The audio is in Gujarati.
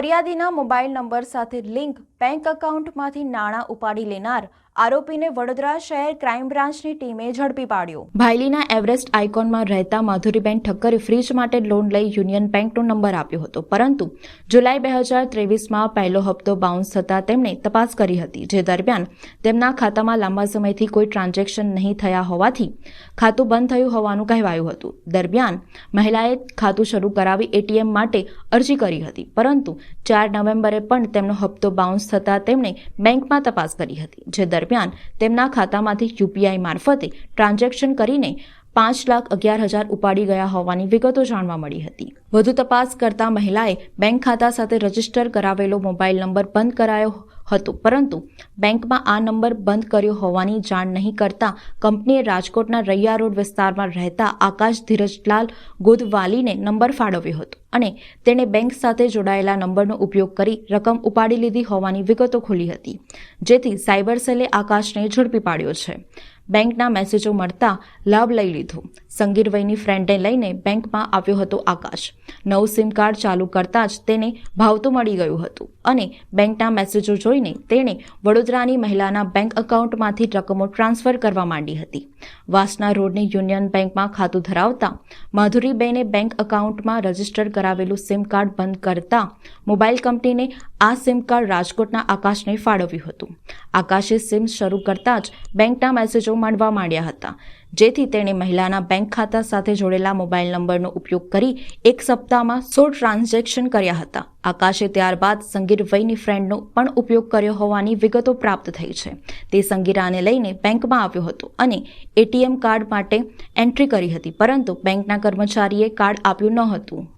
ફરિયાદીના મોબાઈલ નંબર સાથે લિંક બેંક એકાઉન્ટમાંથી નાણાં ઉપાડી લેનાર આરોપીને વડોદરા શહેર ક્રાઇમ બ્રાન્ચની ટીમે ઝડપી પાડ્યો. ભાયલીના એવરેસ્ટ આઇકોનમાં રહેતા માધુરીબેન ઠક્કરે ફ્રીજ માટે લોન લઈ યુનિયન બેંકનો નંબર આપ્યો હતો. પરંતુ જુલાઈ બે હજાર ત્રેવીસમાં પહેલો હપ્તો બાઉન્સ થતાં તેમણે તપાસ કરી હતી, જે દરમિયાન તેમના ખાતામાં લાંબા સમયથી કોઈ ટ્રાન્ઝેક્શન નહીં થયા હોવાથી ખાતું બંધ થયું હોવાનું કહેવાયું હતું. દરમિયાન મહિલાએ ખાતું શરૂ કરાવી એટીએમ માટે અરજી કરી હતી. પરંતુ ચાર નવેમ્બરે પણ તેમનો હપ્તો બાઉન્સ થતાં તેમણે બેંકમાં તપાસ કરી હતી, જે દરમિયાન તેમના ખાતામાંથી યુપીઆઈ મારફતે ટ્રાન્ઝેક્શન કરીને પાંચ લાખ અગિયાર હજાર ઉપાડી ગયા હોવાની વિગતો જાણવા મળી હતી. વધુ તપાસ કરતા મહિલાએ બેંક ખાતા સાથે રજિસ્ટર કરાવેલો મોબાઈલ નંબર બંધ કરાયો હતો. પરંતુ બેંકમાં આ નંબર બંધ કર્યો હોવાની જાણ નહીં કરતા કંપનીએ રાજકોટના રૈયા રોડ વિસ્તારમાં રહેતા આકાશ ધીરજલાલ ગોદવાલીને નંબર ફાળવ્યો હતો અને તેણે બેંક સાથે જોડાયેલા નંબરનો ઉપયોગ કરી રકમ ઉપાડી લીધી હોવાની વિગતો ખોલી હતી. જેથી સાયબર સેલે આકાશને ઝડપી પાડ્યો છે. બેંકના મેસેજો મળતા લાભ લઈ લીધો. સંગીરવયની ફ્રેન્ડને લઈને બેંકમાં આવ્યો હતો આકાશ. નવું સિમ કાર્ડ ચાલુ કરતાં જ તેને ભાવતું મળી ગયું હતું અને બેંકના મેસેજો જોઈને તેણે વડોદરાની મહિલાના બેંક એકાઉન્ટમાંથી રકમો ટ્રાન્સફર કરવા માંડી હતી. વાસના રોડની યુનિયન બેંકમાં ખાતું ધરાવતા માધુરીબેને બેંક એકાઉન્ટમાં રજિસ્ટર કરાવેલું સિમ કાર્ડ બંધ કરતા મોબાઈલ કંપનીને આ સિમ કાર્ડ રાજકોટના આકાશને ફાળવ્યું હતું. આકાશે સિમ શરૂ કરતાં જ બેંકના મેસેજો મળવા માંડ્યા હતા. જેથી તેણે મહિલાના બેંક ખાતા સાથે જોડેલા મોબાઈલ નંબરનો ઉપયોગ કરી એક સપ્તાહમાં સો ટ્રાન્ઝેક્શન કર્યા હતા. આકાશે ત્યારબાદ સંગીર વયની ફ્રેન્ડનો પણ ઉપયોગ કર્યો હોવાની વિગતો પ્રાપ્ત થઈ છે. તે સંગીરાને લઈને બેંકમાં આવ્યો હતો અને એટીએમ કાર્ડ માટે એન્ટ્રી કરી હતી, પરંતુ બેંકના કર્મચારીએ કાર્ડ આપ્યું ન હતું.